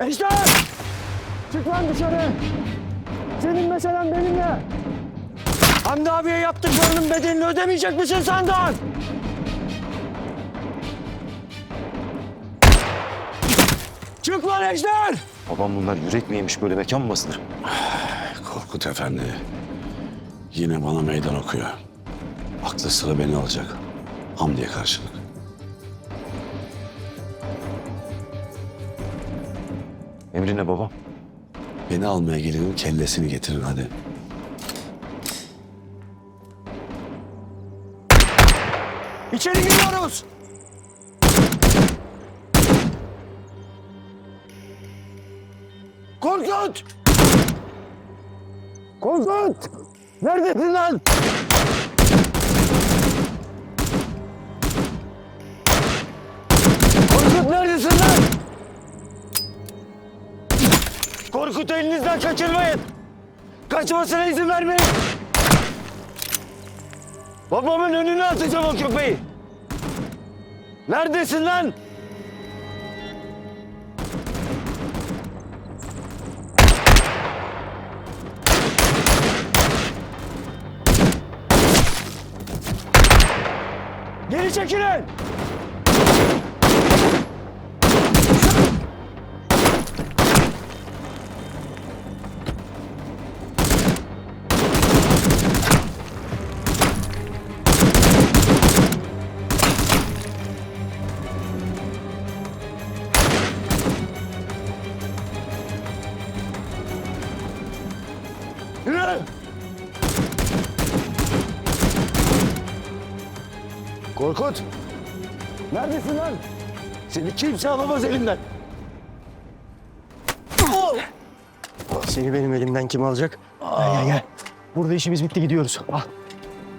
Ejder! Çık lan dışarı! Senin meselen benimle! Hamdi abiye yaptıklarının bedelini ödemeyecek misin senden? Çık lan Ejder! Babam bunlar yürek mi yemiş böyle mekan mı basılır? Korkut Efendi yine bana meydan okuyor. Aklı sıra beni alacak. Hamdi'ye karşılık. Emrine babam. Beni almaya gelenin kellesini getirin hadi. İçeri giriyoruz! Korkut! Korkut! Neredesin lan? Korkut neredesin lan? Korkut elinizden kaçırmayın. Kaçmasına izin vermeyin. Babamın önüne atacağım o köpeği. Neredesin lan? Geri çekilin! Korkut! Neredesin lan? Seni kimse alamaz elimden. Seni benim elimden kim alacak? Gel gel gel. Burada işimiz bitti gidiyoruz. Al.